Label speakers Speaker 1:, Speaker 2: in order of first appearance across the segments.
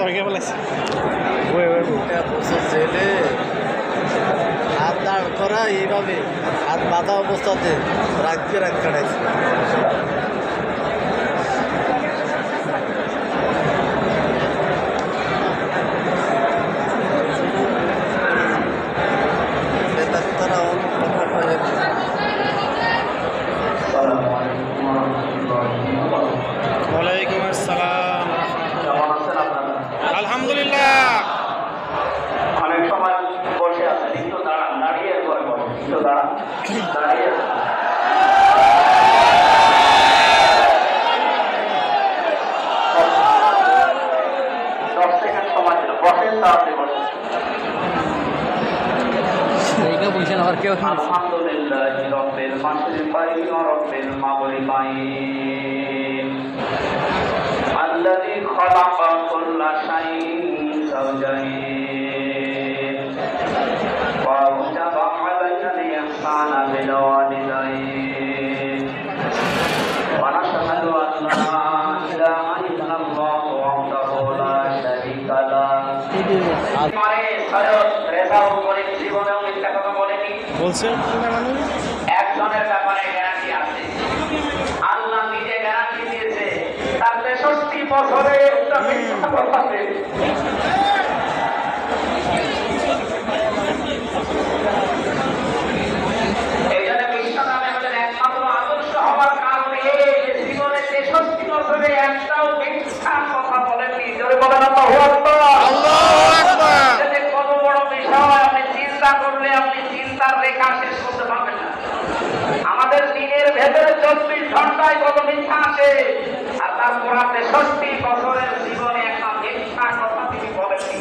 Speaker 1: ধরে কে বলেছে জেলে হাত দাঁড় করা এইভাবে হাত বাঁধা অবস্থাতে রাখতে
Speaker 2: রাখতে
Speaker 3: ওয়ালাইকুম
Speaker 2: একটু দাঁড়ান দাঁড়িয়ে দশ সেকেন্ড সময় দিল বসেন তাড়াতাড়ি বসেন
Speaker 1: এইটা বুঝছেন আর কেউ
Speaker 2: الحمد لله رب المشرقين ورب المغربين الذي خلق كل شيء زوجين
Speaker 3: বলছেন
Speaker 2: একজনের ব্যাপারে গ্যারান্টি আছে। আল্লাহ নিজে গ্যারান্টি দিয়েছে তার তেষট্টি বছরে একটাও মিথ্যা কথা জোরে বলেন আল্লাহু আকবার। চিন্তা করলে আপনি চিন্তার রেখা শেষ করতে পারবেন না। আমাদের দিনের ভেতরে চব্বিশ ঘন্টায় কত মিথ্যা আসে আর তারপর আপনি ষষ্ঠী বছরের জীবনে একটা মিথ্যা কথা তিনি বলেননি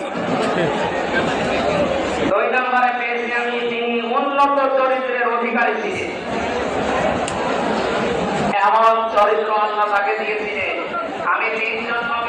Speaker 2: দুই নম্বরে পেয়েছি আমি তিনি উন্নত চরিত্রের অধিকারী ছিলেন এমন চরিত্র আল্লাহ তাকে দিয়েছিলেন। আমি তিনজন নবীর